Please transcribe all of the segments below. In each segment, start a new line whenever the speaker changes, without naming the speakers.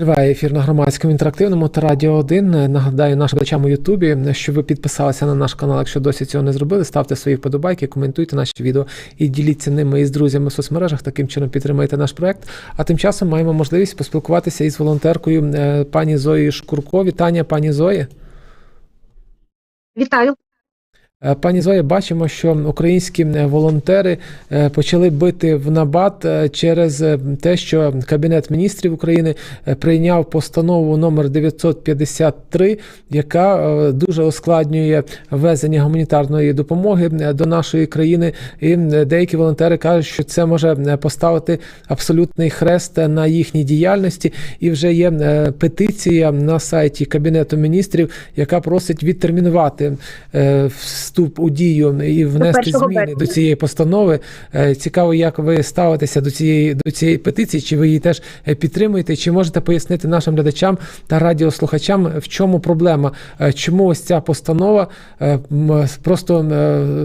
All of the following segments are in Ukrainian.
Триває ефір на громадському інтерактивному та радіо 1. Нагадаю нашим глядачам у Ютубі, що ви підписалися на наш канал. Якщо досі цього не зробили, ставте свої вподобайки, коментуйте наші відео і діліться ними із друзями в соцмережах. Таким чином підтримайте наш проект. А тим часом маємо можливість поспілкуватися із волонтеркою е, пані Зоєю Шкурко. Вітання, пані Зої.
Вітаю.
Е, Пані Зоя, бачимо, що українські е, волонтери е, почали бити в набат через те, що Кабінет міністрів України прийняв постанову номер 953, яка дуже ускладнює ввезення гуманітарної допомоги до нашої країни. І деякі волонтери кажуть, що це може поставити абсолютний хрест на їхній діяльності. І вже є петиція на сайті Кабінету міністрів, яка просить відтермінувати вступ у дію і внести зміни
березня.
до цієї постанови. Е, Цікаво, як ви ставитеся до цієї до цієї петиції, чи ви її теж е, підтримуєте, чи можете пояснити нашим глядачам та радіослухачам, в чому проблема, Е, чому ось ця постанова просто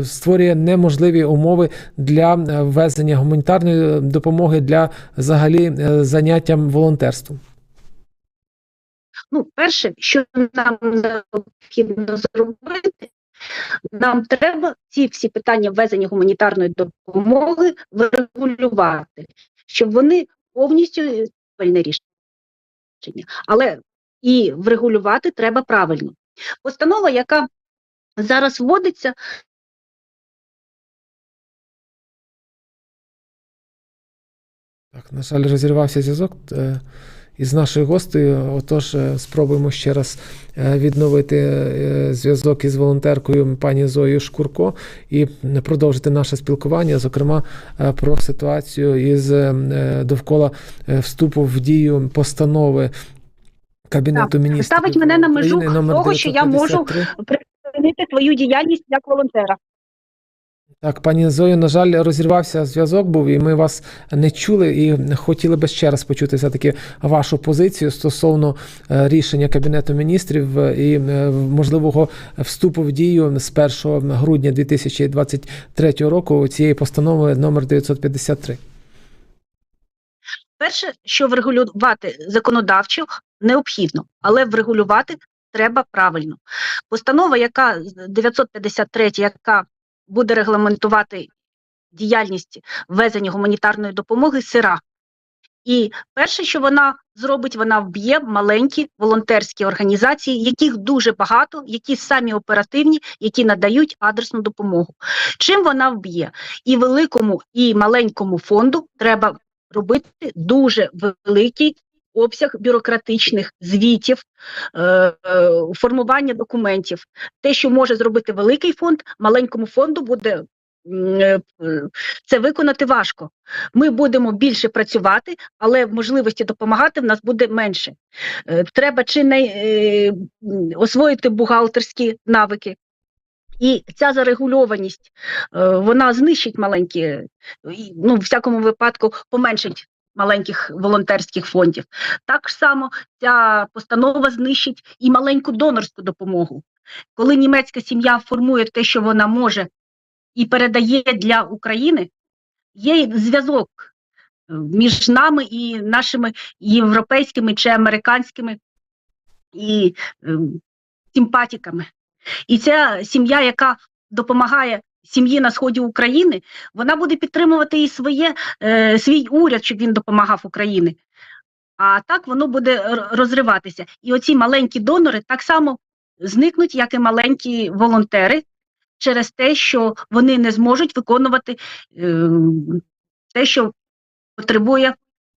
створює неможливі умови для ввезення гуманітарної допомоги для взагалі заняттям волонтерством.
Ну, перше, що нам необхідно зробити, нам треба ці всі питання ввезення гуманітарної допомоги врегулювати, щоб вони повністю правильне рішення. Але і врегулювати треба правильно. Постанова, яка зараз вводиться,
Так, на жаль, розірвався зв'язок е, із нашою гостею. Отож, е, спробуємо ще раз е, відновити е, зв'язок із волонтеркою пані Зоєю Шкурко і продовжити наше спілкування, зокрема про ситуацію із довкола вступу в дію постанови Кабінету міністрів.
ставить мене на межу
України
того, що я можу припинити твою діяльність як волонтера.
Так, пані Зою, на жаль, розірвався зв'язок був, і ми вас не чули, і хотіли би ще раз почути все-таки вашу позицію стосовно е, рішення Кабінету міністрів е, і е, можливого вступу в дію з 1 грудня 2023 року цієї постанови номер 953.
Перше, що врегулювати законодавчо необхідно, але врегулювати треба правильно. Постанова, яка 953, яка буде регламентувати діяльність ввезення гуманітарної допомоги, сира. І перше, що вона зробить, вона вб'є маленькі волонтерські організації, яких дуже багато, які самі оперативні, які надають адресну допомогу. Чим вона вб'є? І великому, і маленькому фонду треба робити дуже великий обсяг бюрократичних звітів, е, е, формування документів. Те, що може зробити великий фонд, маленькому фонду буде е, це виконати важко. Ми будемо більше працювати, але можливості допомагати в нас буде менше. Треба чи не освоїти бухгалтерські навики. І ця зарегульованість вона знищить маленькі, ну, в всякому випадку, поменшить маленьких волонтерських фондів. Так само ця постанова знищить і маленьку донорську допомогу. Коли німецька сім'я формує те, що вона може, і передає для України, є зв'язок е, між нами і нашими європейськими чи американськими і е, симпатиками. І ця сім'я, яка допомагає сім'ї на сході України, вона буде підтримувати і своє, е, свій уряд, щоб він допомагав Україні. А так воно буде розриватися. І оці маленькі донори так само зникнуть, як і маленькі волонтери, через те, що вони не зможуть виконувати е, те, що потребує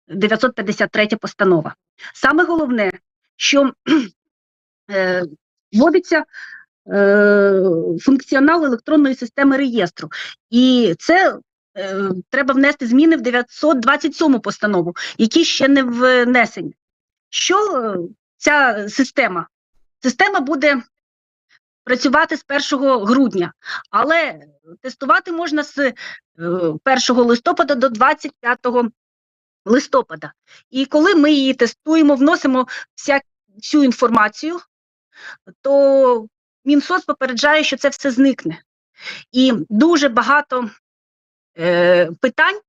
953 постанова. Саме головне, що е, вводиться функціонал електронної системи реєстру. І це е, треба внести зміни в 927 постанову, які ще не внесені. Що е, ця система? Система буде працювати з 1 грудня, але тестувати можна з е, 1 листопада до 25 листопада. І коли ми її тестуємо, вносимо вся, всю інформацію, то Мінсоц попереджає, що це все зникне. І дуже багато е, питань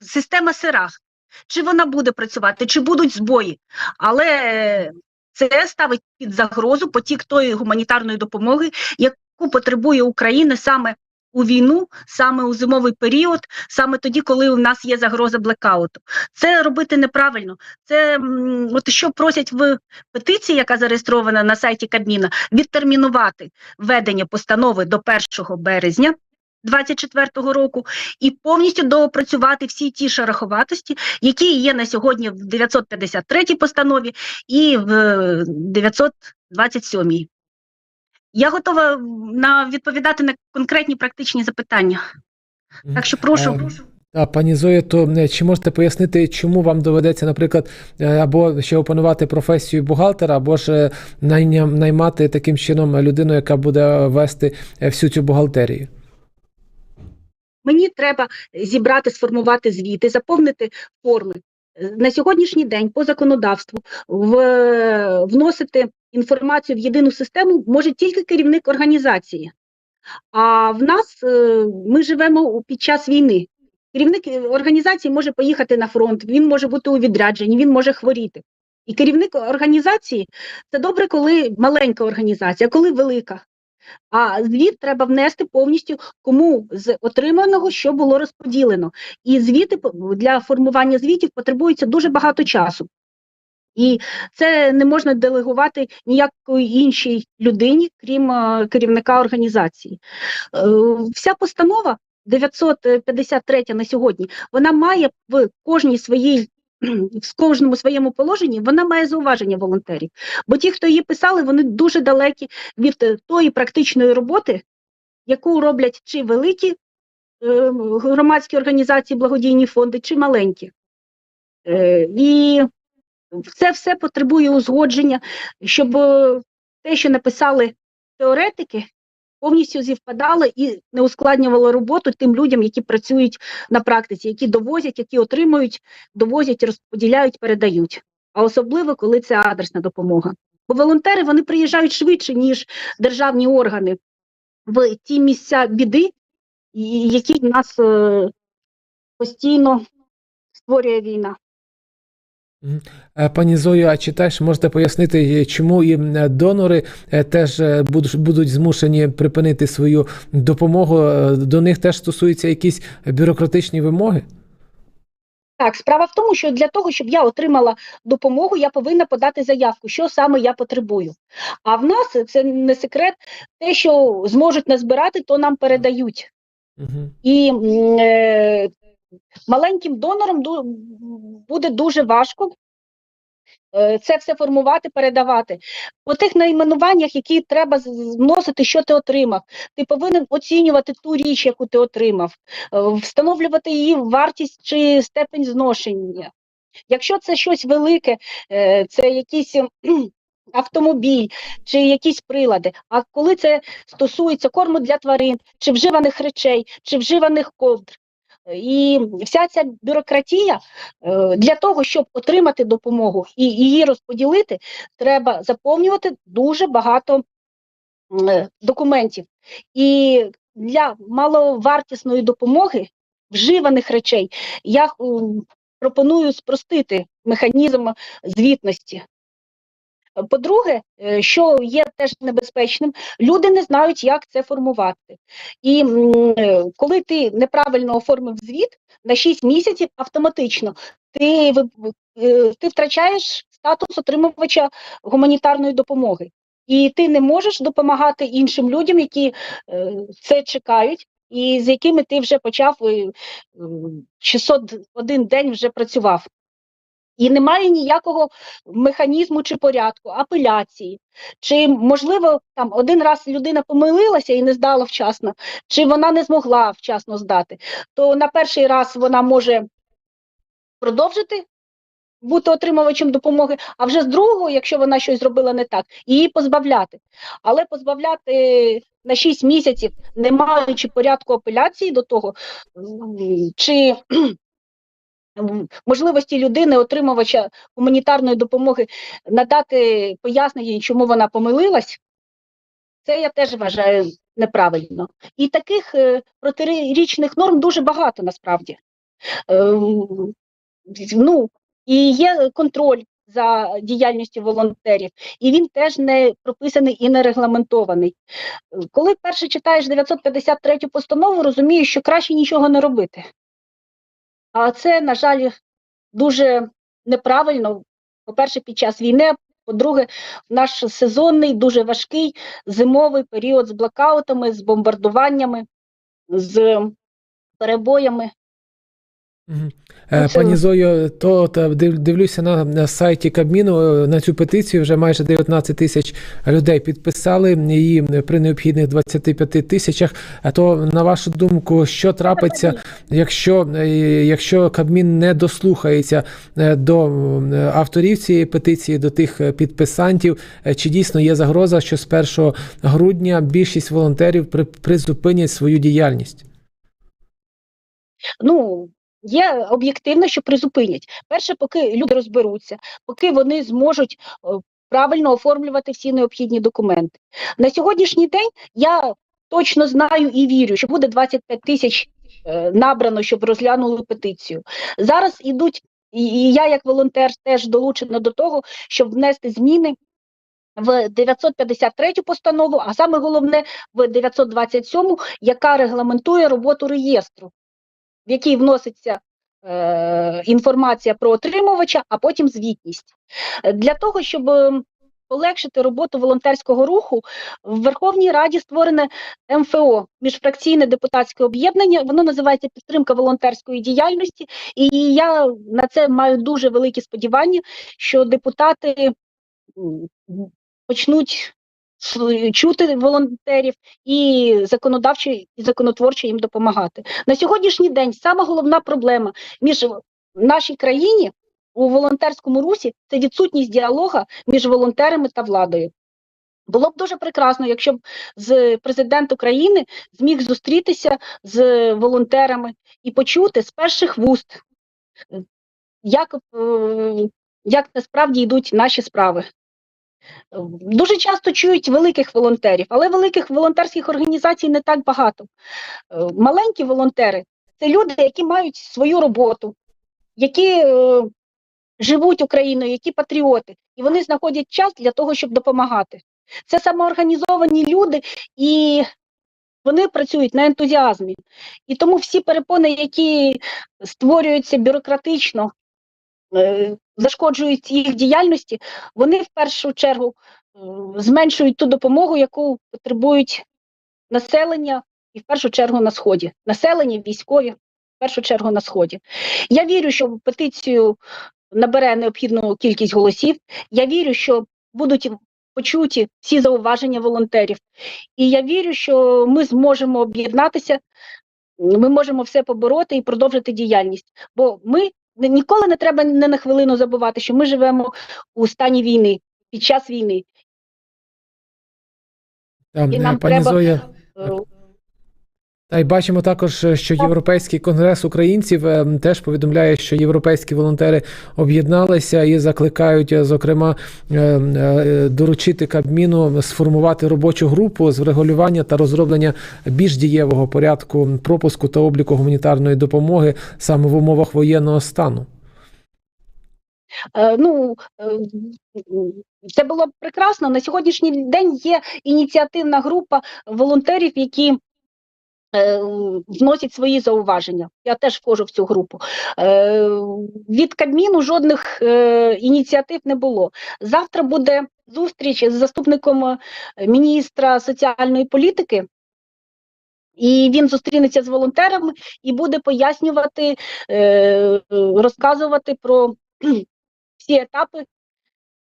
система сира. Чи вона буде працювати, чи будуть збої. Але це ставить під загрозу потік тої гуманітарної допомоги, яку потребує Україна саме у війну, саме у зимовий період, саме тоді, коли у нас є загроза блекауту. Це робити неправильно. Це от що просять в петиції, яка зареєстрована на сайті Кабміна, відтермінувати введення постанови до 1 березня. 24-го року і повністю доопрацювати всі ті шероховатості, які є на сьогодні в 953 постанові і в е, 927. Я готова на відповідати на конкретні практичні запитання. Так що прошу.
Ем, А, пані Зоя, то е, чи можете пояснити, чому вам доведеться, наприклад, е, або ще опанувати професію бухгалтера, або ж е, наймати таким чином людину, яка буде вести е, всю цю бухгалтерію?
Мені треба зібрати, сформувати звіти, заповнити форми. На сьогоднішній день по законодавству в, вносити інформацію в єдину систему може тільки керівник організації. А в нас е, ми живемо під час війни. Керівник е, організації може поїхати на фронт, він може бути у відрядженні, він може хворіти. І керівник організації це добре, коли маленька організація, коли велика. А звіт треба внести повністю кому з отриманого, що було розподілено. І звіти для формування звітів потребується дуже багато часу. І це не можна делегувати ніякої іншій людині, крім е, керівника організації. Е, Вся постанова 953 на сьогодні, вона має в кожній своїй. В кожному своєму положенні вона має зауваження волонтерів. Бо ті, хто її писали, вони дуже далекі від е, тої практичної роботи, яку роблять чи великі е, громадські організації, благодійні фонди, чи маленькі. Е, і це все потребує узгодження, щоб те, що написали теоретики, повністю зівпадало і не ускладнювало роботу тим людям, які працюють на практиці, які довозять, які отримують, довозять, розподіляють, передають. А особливо, коли це адресна допомога. Бо волонтери вони приїжджають швидше, ніж державні органи в ті місця біди, які нас е, постійно створює війна.
Е, Пані Зою, а чи теж можете пояснити, е, чому і е, донори теж будуть, змушені припинити свою допомогу? До них теж стосуються якісь бюрократичні вимоги?
Так, справа в тому, що для того, щоб я отримала допомогу, я повинна подати заявку, що саме я потребую. А в нас це не секрет, те, що зможуть назбирати, то нам передають.
Угу.
І е, маленьким донорам буде дуже важко е, це все формувати, передавати. По тих найменуваннях, які треба вносити, що ти отримав, ти повинен оцінювати ту річ, яку ти отримав, е, встановлювати її вартість чи степень зношення. Якщо це щось велике, е, це якийсь автомобіль чи якісь прилади. А коли це стосується корму для тварин, чи вживаних речей, чи вживаних ковдр. І вся ця бюрократія е, для того, щоб отримати допомогу і її розподілити, треба заповнювати дуже багато е, документів. І для маловартісної допомоги вживаних речей я пропоную спростити механізм звітності. По-друге, е, що є теж небезпечним, люди не знають, як це формувати. І е, коли ти неправильно оформив звіт на 6 місяців, автоматично ти, е, ти втрачаєш статус отримувача гуманітарної допомоги. І ти не можеш допомагати іншим людям, які це чекають, і з якими ти вже почав е, е, 601 день вже працював. І немає ніякого механізму чи порядку, апеляції. Чи, можливо, там один раз людина помилилася і не здала вчасно, чи вона не змогла вчасно здати, то на перший раз вона може продовжити бути отримувачем допомоги, а вже з другого, якщо вона щось зробила не так, її позбавляти. Але позбавляти на 6 місяців, не маючи порядку апеляції до того, чи можливості людини, отримувача гуманітарної допомоги, надати пояснення, чому вона помилилась, це я теж вважаю неправильно. І таких е, протирічних норм дуже багато насправді. Е, ну, і є контроль за діяльністю волонтерів, і він теж не прописаний і не регламентований. Коли перше читаєш 953 постанову, розумієш, що краще нічого не робити. А це, на жаль, дуже неправильно. По-перше, під час війни, по-друге, наш сезонний, дуже важкий зимовий період з блокаутами, з бомбардуваннями, з перебоями.
Е, Пані Зою, то дивлюся на, на сайті Кабміну е, на цю петицію. Вже майже 19 тисяч людей підписали її при необхідних 25 тисячах. А то на вашу думку, що трапиться, якщо, е, якщо Кабмін не дослухається е, до е, авторів цієї петиції, до тих е, підписантів, Е, чи дійсно є загроза, що з 1 грудня більшість волонтерів при- призупинять свою діяльність?
Ну, є об'єктивно, що призупинять. Перше, поки люди розберуться, поки вони зможуть е, правильно оформлювати всі необхідні документи. На сьогоднішній день я точно знаю і вірю, що буде 25 тисяч е, набрано, щоб розглянули петицію. Зараз ідуть, і я, як волонтер, теж долучена до того, щоб внести зміни. В 953 постанову, а саме головне в 927, яка регламентує роботу реєстру в який вноситься е, інформація про отримувача, а потім звітність. Для того, щоб полегшити роботу волонтерського руху, в Верховній Раді створене МФО міжфракційне депутатське об'єднання. Воно називається підтримка волонтерської діяльності, і я на це маю дуже великі сподівання, що депутати почнуть чути волонтерів і законодавчо і законотворчо їм допомагати. На сьогоднішній день сама головна проблема між нашій країні у волонтерському русі це відсутність діалога між волонтерами та владою. Було б дуже прекрасно, якщо б з президент України зміг зустрітися з волонтерами і почути з перших вуст, е, як, е, як насправді йдуть наші справи. Дуже часто чують великих волонтерів, але великих волонтерських організацій не так багато. Е, Маленькі волонтери це люди, які мають свою роботу, які е, живуть Україною, які патріоти, і вони знаходять час для того, щоб допомагати. Це самоорганізовані люди, і вони працюють на ентузіазмі. І тому всі перепони, які створюються бюрократично, зашкоджують їх діяльності, вони в першу чергу е, зменшують ту допомогу, яку потребують населення, і в першу чергу на сході. Населення, військові, в першу чергу на сході. Я вірю, що петицію набере необхідну кількість голосів. Я вірю, що будуть почуті всі зауваження волонтерів. І я вірю, що ми зможемо об'єднатися, ми можемо все побороти і продовжити діяльність. Бо ми ніколи не треба не на хвилину забувати, що ми живемо у стані війни, під час війни.
Там,
І
е,
нам
пані
треба-
Зоя. Та й бачимо також, е, що Європейський конгрес українців е, теж повідомляє, що європейські волонтери об'єдналися і закликають, е, зокрема, доручити Кабміну сформувати робочу групу з врегулювання та розроблення більш дієвого порядку пропуску та обліку гуманітарної допомоги саме в умовах воєнного стану.
Ну, це було б прекрасно. На сьогоднішній день є ініціативна група волонтерів, які вносять свої зауваження. Я теж входжу в цю групу. Е, від Кабміну жодних е, ініціатив не було. Завтра буде зустріч з заступником е, міністра соціальної політики. І він зустрінеться з волонтерами і буде пояснювати, е, розказувати про всі етапи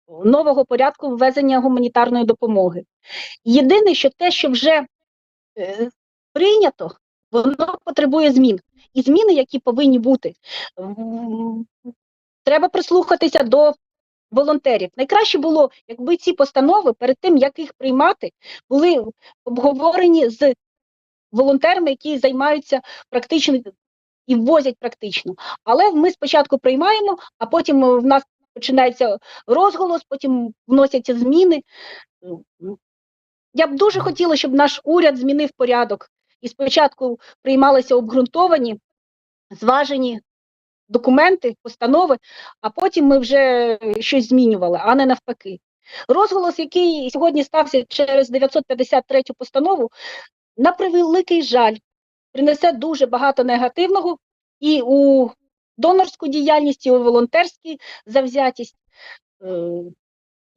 нового порядку ввезення гуманітарної допомоги. Єдине, що те, що вже е, прийнято, воно потребує змін. І зміни, які повинні бути, треба прислухатися до волонтерів. Найкраще було, якби ці постанови перед тим, як їх приймати, були обговорені з волонтерами, які займаються практично і ввозять практично. Але ми спочатку приймаємо, а потім е, в нас починається розголос, потім вносяться зміни. Я б дуже хотіла, щоб наш уряд змінив порядок і спочатку приймалися обґрунтовані, зважені документи, постанови, а потім ми вже щось змінювали, а не навпаки. Розголос, який сьогодні стався через 953 постанову, на превеликий жаль, принесе дуже багато негативного і у донорську діяльність, і у волонтерській завзятість.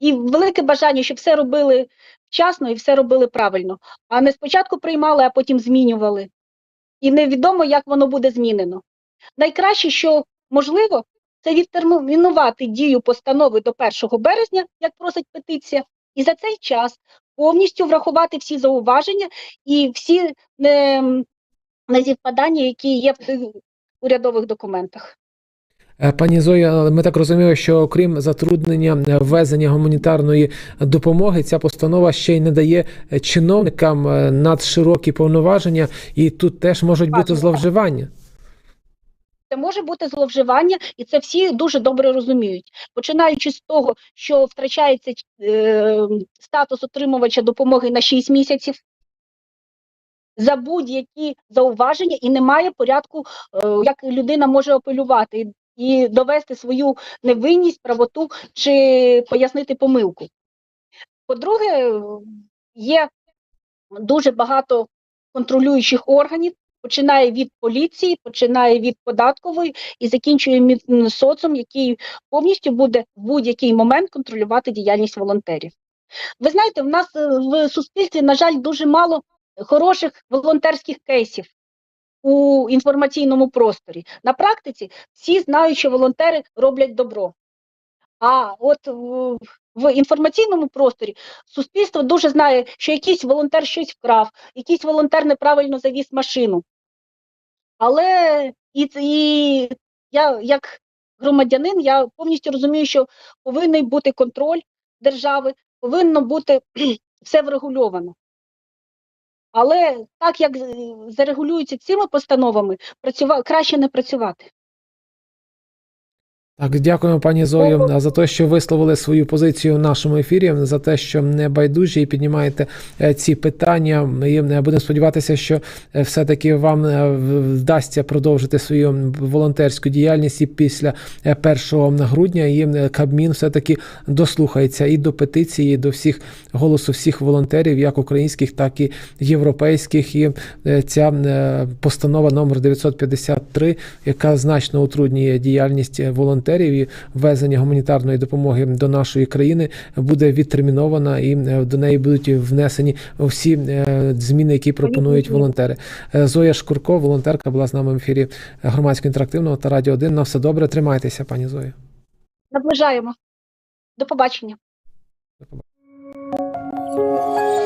І велике бажання, щоб все робили вчасно і все робили правильно, а не спочатку приймали, а потім змінювали. І невідомо, як воно буде змінено. Найкраще, що можливо, це відтермінувати дію постанови до 1 березня, як просить петиція, і за цей час повністю врахувати всі зауваження і всі не, незівпадання, які є в урядових документах.
Е, Пані Зоя, ми так розуміємо, що окрім затруднення е, ввезення гуманітарної допомоги, ця постанова ще й не дає чиновникам е, надширокі повноваження, і тут теж можуть бути зловживання.
Це може бути зловживання, і це всі дуже добре розуміють. Починаючи з того, що втрачається е, статус отримувача допомоги на 6 місяців за будь-які зауваження, і немає порядку, як людина може апелювати і, довести свою невинність, правоту чи пояснити помилку. По-друге, є дуже багато контролюючих органів, починає від поліції, починає від податкової і закінчує соцом, який повністю буде в будь-який момент контролювати діяльність волонтерів. Ви знаєте, в нас е, в суспільстві, на жаль, дуже мало хороших волонтерських кейсів у інформаційному просторі. На практиці всі знають, що волонтери роблять добро. А от в, в інформаційному просторі суспільство дуже знає, що якийсь волонтер щось вкрав, якийсь волонтер неправильно завіз машину. Але і, і я, як громадянин, я повністю розумію, що повинен бути контроль держави, повинно бути все врегульовано. Але так як зарегулюється цими постановами, працюва... краще не працювати.
Так, дякуємо, пані Зою, за те, що висловили свою позицію в нашому ефірі, за те, що не байдужі і піднімаєте е, ці питання. Ми е, будемо сподіватися, що е, все-таки вам вдасться продовжити свою волонтерську діяльність і після е, 1 грудня. І Кабмін все-таки дослухається і до петиції, і до всіх голосу всіх волонтерів, як українських, так і європейських. І ця постанова номер 953, яка значно утруднює діяльність е, волонтерів і ввезення гуманітарної допомоги до нашої країни, буде відтермінована і е, до неї будуть внесені всі е, зміни, які пропонують волонтери. Е, Зоя Шкурко, волонтерка, була з нами в ефірі громадського інтерактивного та радіо 1. На все добре. Тримайтеся, пані Зоя.
Наближаємо. До побачення.
До побачення.